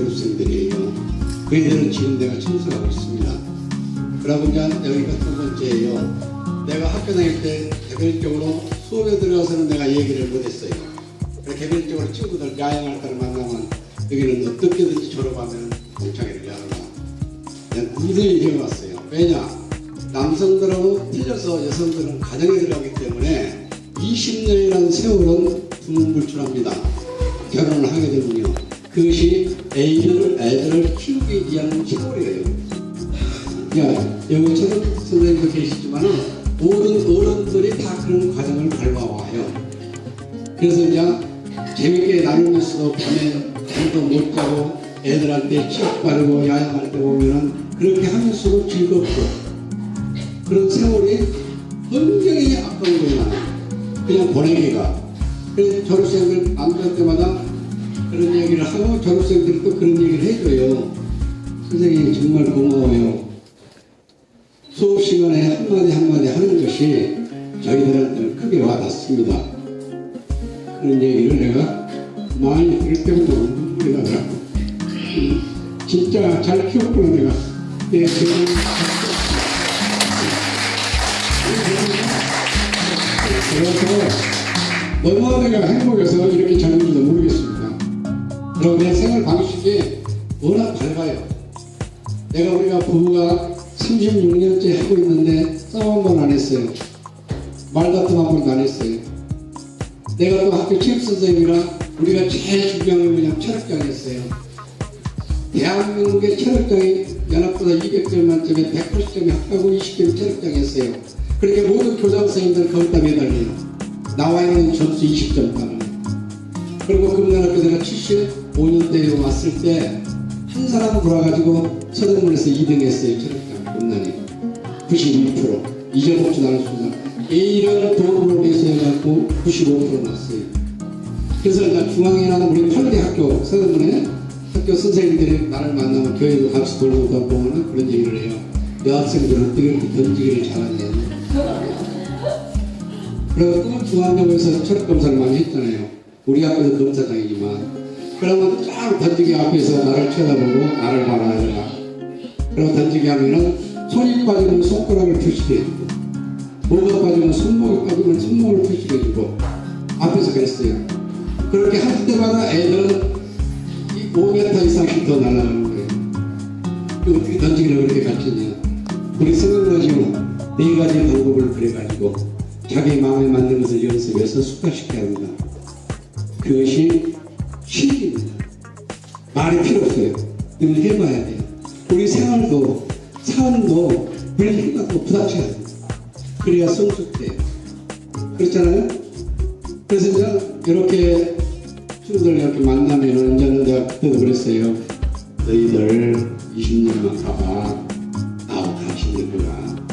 졸업생들이에요. 그 애들은 지금 내가 청소하고 있습니다. 그러고 이제 여기가 두 번째예요. 내가 학교 다닐 때 개별적으로 수업에 들어가서는 내가 얘기를 못했어요. 개별적으로 친구들 야영할 때를 만나면 여기는 어떻게든지 졸업하면 공창회를 야하라. 내가 무대 얘기해왔어요. 왜냐? 남성들하고 틀려서 여성들은 가정에 들어가기 때문에 20년이라는 세월은 두문불출합니다. 결혼을 하게 되면요. 그것이 애들, 애들을 키우기 위한 세월이에요. 야, 여기 최근 선생님도 계시지만 모든 어른들이 다 그런 과정을 밟아와요. 그래서 이제 재밌게 나누면서도 밤에 잠도 못 자고 애들한테 치약 바르고 야영할 때 보면은 그렇게 하면서도 즐겁고 그런 세월이 굉장히 아까운 거예요. 그냥 보내기가. 그래서 졸업생들 만날 때마다 그런 얘기를 하고 졸업생들이 또 그런 얘기를 해줘요. 선생님 정말 고마워요. 수업 시간에 한마디 한마디 하는 것이 저희들한테는 크게 와닿습니다. 그런 얘기를 내가 많이 들을 때부터 눈물이 나더라고. 음, 진짜 잘 키웠구나 내가. 내 지금 그래서 너무 내가 행복해서 이렇게 젊 그리고 내 생활 방식이 워낙 밝아요. 내가 우리가 부부가 36년째 하고 있는데 싸움 한번 안 했어요. 말다툼 한 번도 안 했어요. 내가 또 학교 체육 선생님이라 우리가 제일 중요한 게 뭐냐면 체력장이었어요. 대한민국의 체력장이 연합보다 200점 만점에 180점이 학과고 20점 체력장이었어요. 그렇게 모든 교장 선생님들 거기다 매달려요. 나와 있는 점수 20점 따는. 그리고 금년학교 내가 75년대에 왔을 때 한 사람 돌아가지고 서대문에서 2등 했어요. 체력장 금년이. 92% 잊어먹지도 않을 수있 A를 도움으로 해서 해갖고 95% 났어요. 그래서 이제 중앙이나 우리 팔리 학교 서대문에 학교 선생님들이 나를 만나면 교회도 같이 돌고 보면 그런 얘기를 해요. 여학생들은 어떻게 이렇게 던지기를 잘하냐. 그래서 중앙여고에서 체력 검사를 많이 했잖아요. 우리 학교도 검사장이지만. 그러면 쫙 던지기 앞에서 나를 쳐다보고 나를 봐라 얘가. 그리고 던지기 하면은 손이 빠지면 손가락을 표시해 주고 목이 빠지면 손목이 빠지면 손목을 표시해 주고 앞에서 그랬어요. 그렇게 할 때마다 애들은 이 5m 이상씩 더 날아가는 거예요. 그 어떻게 던지기를 그렇게 가르쳤냐. 우리 성경가지고 네 가지 방법을 그래가지고 자기 마음에 맞는 것을 연습해서 숙달시켜야 합니다. 그것이 실입니다. 말이 필요 없어요. 늘 해봐야 돼요. 우리 생활도 삶도 늘 해갖고 부닥쳐야 돼요. 그래야 성숙돼요. 그렇잖아요? 그래서 이제 이렇게 친구들 이렇게 만나면은 이제는 내가 그때도 그랬어요. 너희들 20년만 가봐. 나하고 다 힘들 거야.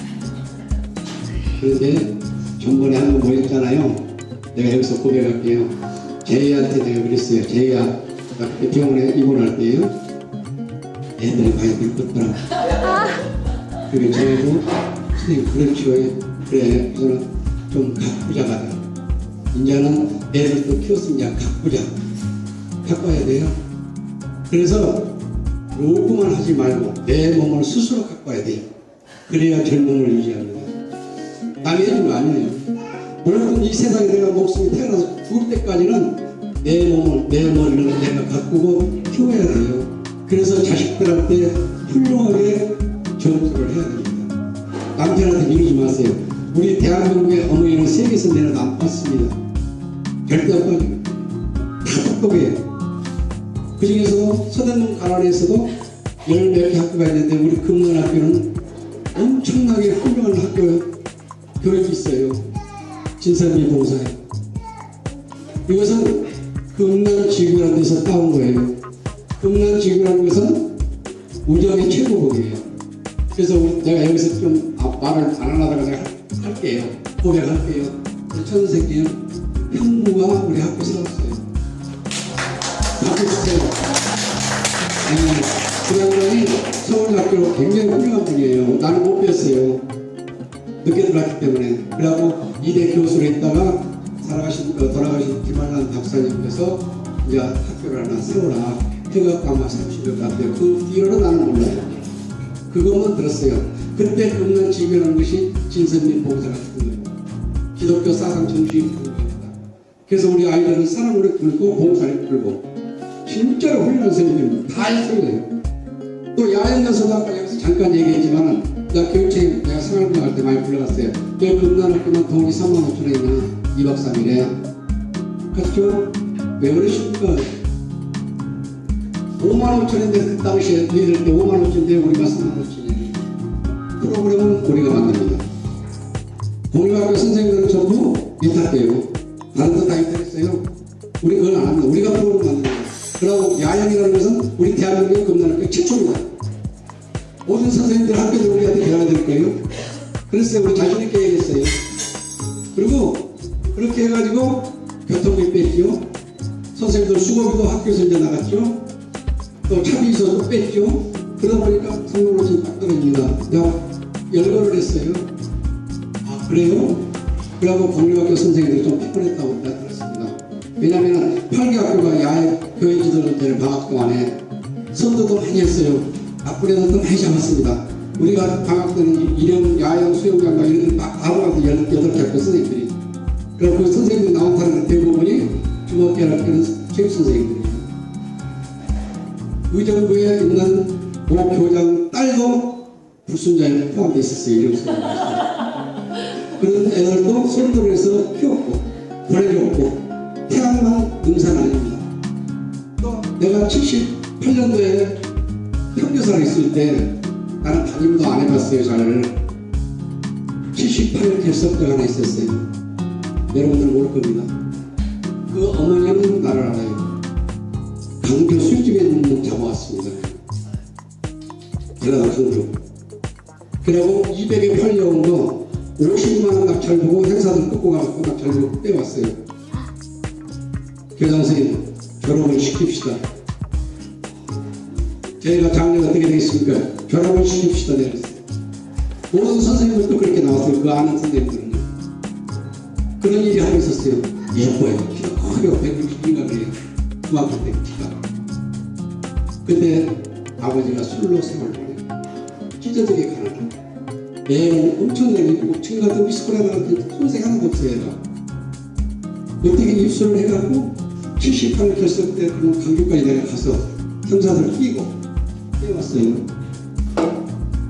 그런데 전번에 한번 모였잖아요. 내가 여기서 고백할게요. 제이한테 내가 그랬어요. 제이야, 병원에 입원할 때요. 애들이 많이 늙었더라. 그게 제이도 선생님 그렇지요. 그래. 그래서 좀 가꾸자 가자. 이제는 애들도 키웠으면 이제 가꾸자. 가꿔야 돼요. 그래서 요구만 하지 말고 내 몸을 스스로 가꿔야 돼요. 그래야 젊음을 유지합니다. 해준 거 아니에요. 모든 이 세상에 내가 목숨이 태어나서 죽을 때까지는 내 몸을, 내 머리를 내가 가꾸고 키워야 돼요. 그래서 자식들한테 훌륭하게 전수를 해야 됩니다. 남편한테 미루지 마세요. 우리 대한민국의 어머니는 세계에서 내려도 안 봤습니다. 절대 안 빠져요. 다 똑똑해요. 그 중에서도 서대문 가라리에서도 열 몇 개 학교가 있는데 우리 금문학교는 엄청나게 훌륭한 학교 교육이 있어요. 진선미 봉사에. 이것은 금난지구라는 데서 따온 거예요. 금난지구라는 것은 우정의 최고봉이에요. 그래서 제가 여기서 좀 아- 말을 안 하려다가 제가 할- 할게요. 고백할게요. 천생님 형부가 우리 학교 세웠어요. 주세요. 네, 그 양반이 서울학교 굉장히 훌륭한 분이에요. 나는 못 뵀어요. 늦게 들어갔기 때문에. 그래갖고 이대 교수로 있다가 살아가신, 어, 돌아가신 김한란 박사님께서 이제 학교를 하나 세워라. 해가 아마 30일 같아요. 그 뒤로는 나는 몰라요. 그것만 들었어요. 그때 금난 지배하는 것이 진선민 봉사 같은 거예요. 기독교 사상 정신이 겁니다. 그래서 우리 아이들은 사랑으로 끌고 봉사를 끌고 진짜로 훌륭한 선생님 다 했어요. 또 야영에서도 아까 여기서 잠깐 얘기했지만 나 교육책 내가 생활공할 때 많이 불러갔어요. 왜 금난학교만 돈이 3만 5천 원이나 2박 3일에 그렇죠? 왜 그러십니까? 5만 5천인데 그 당시에 너희들 때 5만 5천인데 우리가 3만 5천이니 프로그램은 우리가 만듭니다. 공립학교 선생님들은 전부 위탁돼요. 다른 거다 위탁했어요. 우리 그걸 안 합니다. 우리가 프로그램 만듭니다. 그리고 야영이라는 것은 우리 대한민국 금단학교 최초입니다. 모든 선생님들 학교들 우리한테 배워야 될 거예요. 그래서 우리 자신 있게 얘기했어요. 그리고 그렇게 해가지고 교통비 뺐죠. 선생님들 수고비도 학교에서 이제 나갔죠. 또 차비서도 뺐죠. 그러다 보니까 성공로진 딱 떨어집니다. 내가 열거를 했어요. 아 그래요? 그러고 공립학교 선생님들이 좀 피곤했다고 내가 들었습니다. 왜냐하면 8개 학교가 야외 교회 지도자들 방학 동안에 선도도 많이 했어요. 앞으로도 많이 잡았습니다. 우리가 방학 때는 일형, 야영, 수영장과 이런 아무것도 18개 학교 선생님들이 그리고 그 선생님들 나온 사람들 대부분이 중학교 학교는 체육 선생님들이에요. 의정부에 있는 모 교장 딸도 불순자에 포함되어 있었어요. 이름 그런 애들도 손들을 해서 키웠고 보내줬고 태양만 능사는 아닙니다. 또 내가 78년도에 평교사를 있을 때 나는 담임도 안 해봤어요 잘 78년 결석자가 하나 있었어요. 여러분들 모를 겁니다. 그 어머니는 나를 알아요. 강교 술집에 있는 잡아왔습니다. 제가 강교 그리고 200에 팔려온 거 50만원 낙찰 보고 행사들 끊고 가고 낙찰 보고 빼왔어요. 교장 선생님 졸업을 시킵시다 저희가 작년 어떻게 되겠습니까? 졸업을 시킵시다. 모든 선생님들도 그렇게 나왔어요. 그 아는 선생님들은요. 그런 일이 하고 있었어요. 예뻐요. 키가 커요. 160인가 그래요. 중학교 때 키가. 근데 아버지가 술로 생활을 해요. 찢어지게 가난한 애는 엄청 내리고 지금 같은 미스코라나한테 손색 하나도 없어요. 얘가. 어떻게 입수를 해갖고 78 결석 때 그런 강교까지 내려가서 형사들 끼고 해왔어요.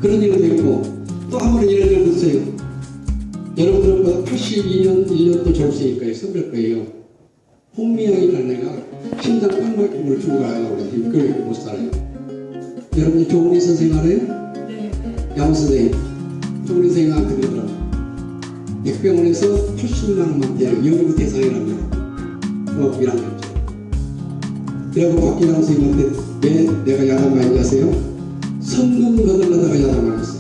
그런 일도 있고 또 한 번은 이런 일도 있어요. 여러분들은 82년 1년도 졸업생일 거예요. 선별 거예요. 홍미영이라는 애가 심장 깡막힘을 주고 가요. 그걸 못 살아요. 여러분이 조은희 선생 알아요? 네. 양호 선생님. 조은희 선생님 한테 그러더라고. 백병원에서 80만 원만 대요. 연구. 중학교 1학년 때. 그리고 박기남 선생님한테 왜 내가 야단 많이 하세요? 성금 거들려다가 야단 했어요.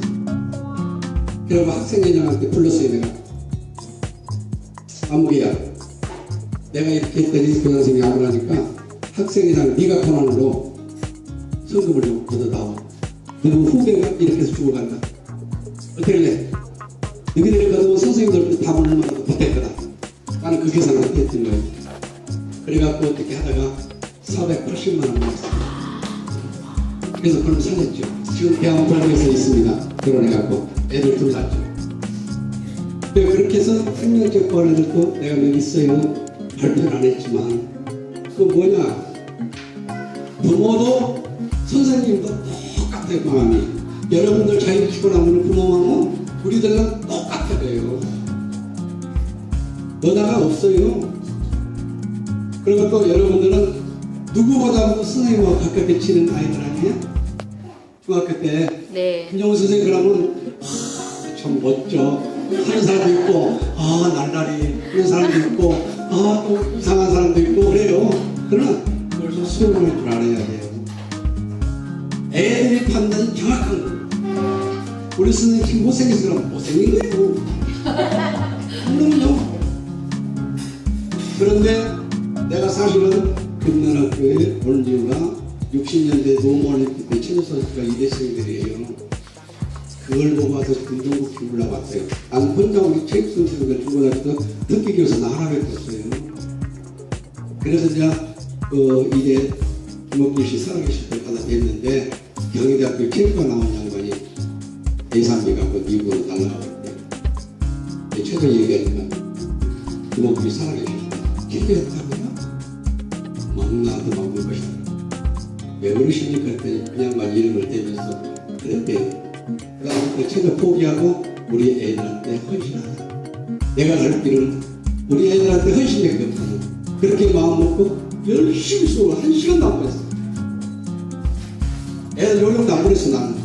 그리고 학생회장한테 불렀어요 내가. 아무개야. 내가 이렇게 했더니 그 선생님이 안 그러니까 학생회장 네가 권한으로 성금을 좀 걷어다오. 그리고 후배가 이렇게 해서 죽어간다. 어떻게 할래? 너희들이 걷어온 선생님들도 다 물러나도 못할 거다. 나는 그 계산을 했던 거예요. 그래갖고 어떻게 하다가 480만 원 받았어요. 그래서 그걸 살렸죠. 지금 대학원 발표에서 있습니다. 결혼해갖고 애들 둘 낳죠. 네, 그렇게 해서 학력적 권한을 내가 여기 있어요. 발표를 안 했지만 그 뭐냐 부모도 선생님도 똑같아요 그 마음이 여러분들 자유 피곤하면 부모 마음은 우리들은 똑같아요 너나가 없어요 그리고 또 여러분들은 누구보다도 선생님과 가깝게 치는 아이들 아니에요? 중학교 때. 네. 김정은 선생님 그러면 하, 참 멋져. 하는 사람도 있고 아 날라리 그런 사람도 있고 아 또 이상한 사람도 있고 그래요. 그러나 좀 수용할 줄 알아야 돼요. 애들의 판단이 정확한 거예요. 우리 선생님 지금 못생긴 사람 못생긴 거예요. 그럼요 그런데 내가 사실은 금년학교에 온 이유가 60년대 노무올림픽 때 체조 선수가 이대생들이에요. 그걸 보고 와서 금동국 기올라봤어요 나는 혼자 우리 체육 선수들 중고등학교 특기 교사 나 하나 뵙었어요. 그래서 제가 그 이제 김옥길 씨 살아계실 때 받아냈는데 경희대학교 캠프가 나온 양반이 예산비가 그 미국으로 날라갔는데 최근 얘기하니까 김옥길이 살아계실 때 캠프였다고 왜 그러십니까? 그랬더니 그냥만 이름을 대면서 그랬대요 그러니까 책을 포기하고 우리 애들한테 헌신하자 내가 갈 길은 우리 애들한테 헌신밖에 없다는 그렇게 마음 먹고 열심히 수업을 한 시간도 안 보냈어 애들 요령도 안 보냈어 나는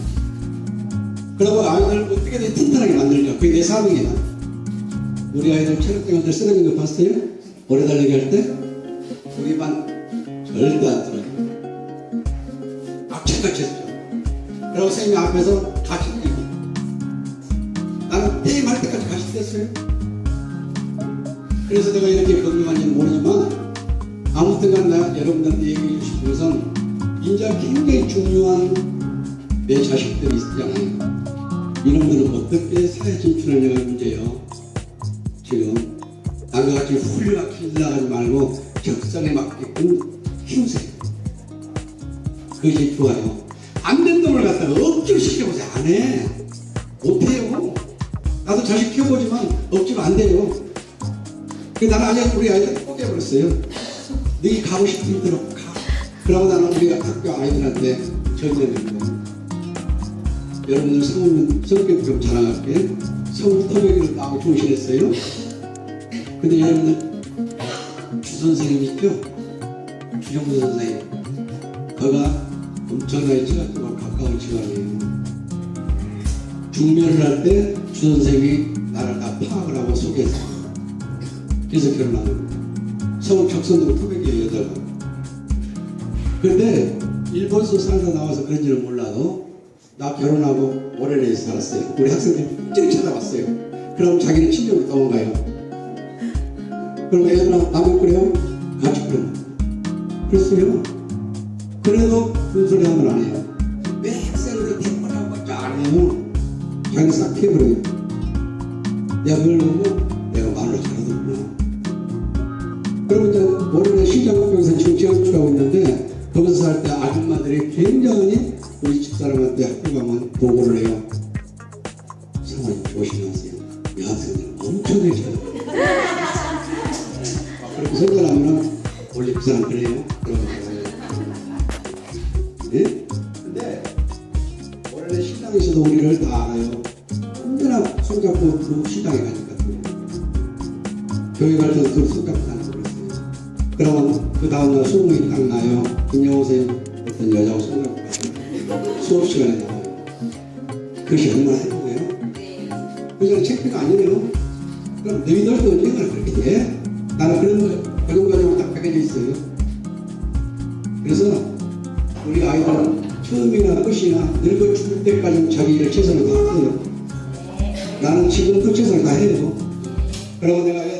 그러고 아이들 어떻게든 튼튼하게 만들까 그게 내 사명이다 우리 아이들 체력장한테 쓰러진 거 봤어요? 오래 달리기 할 때? 우리 반 절대 안 쓰러져 그리고 선생님 앞에서 같이 뛰고 나는 게임 할 때까지 뛰었어요. 그래서 내가 이렇게 건강한지는 모르지만 아무튼간 나 여러분들한테 얘기해 것은 이제 굉장히 중요한 내 자식들이 있잖아요? 이놈들은 어떻게 사회 진출하냐가 문제예요? 지금 남과 같이 훌륭하게 길나가지 말고 적성에 맞게끔 힘세요. 그것이 좋아요 안 된 놈을 갖다가 억지로 시켜보세요. 안 해. 못해요. 나도 자식 키워보지만 억지로 안 돼요. 그 나는 아직 우리 아이들 포기해버렸어요. 너희 가고 싶은 대로 가. 그러고 나는 우리 학교 아이들한테 전제했고. 여러분들 성은 성격 좀 자랑할게. 성 토백을 따고 중신했어요. 근데 여러분들 주 선생님 있죠? 주정부 선생님. 그가 엄청나게 지각과 가까운 지각이에요 중면을 할때 주 선생님이 나를 다 파악을 하고 소개했어요. 그래서 결혼한 서울 격선동 토백이에요 여자가. 근데 일본서 살다 나와서 그런지는 몰라도 나 결혼하고 오래내에 살았어요. 우리 학생들 쭉 찾아왔어요. 그럼 자기는 친정으로 도망가요? 그럼 애들아 라면 끓여요? 같이 끓여 그랬어요 그래도 그런 소리 하면 안 해요 왜 학생들 대꾸라고 안 해요 자기 싹 해버려요 내가 그걸 보고 내가 말을 잘하더구나 그러면 이제 시장학교에서 지금 지원주하고 있는데 거기서 살때 아줌마들이 굉장히 우리 집사람한테 학교 가면 보고를 해요. 사모님 조심하세요. 여학생들 엄청나게 쳐다봐요. 아, 그렇게 선전하면 원래 그 사람 그래요. 그러면 어떤 여자하고 가요. 수업 시간에 나와요. 그것이 얼마나 행복해요? 그래서 창피가 아니에요. 그럼 너희들도 언젠가 그렇게 돼. 나는 그런 거, 그런 과정을 딱 배겨져 있어요. 그래서 우리 아이들은 처음이나 끝이나 늙어 죽을 때까지 자기 일 최선을 다해요. 나는 지금도 최선을 다해요. 그리고 내가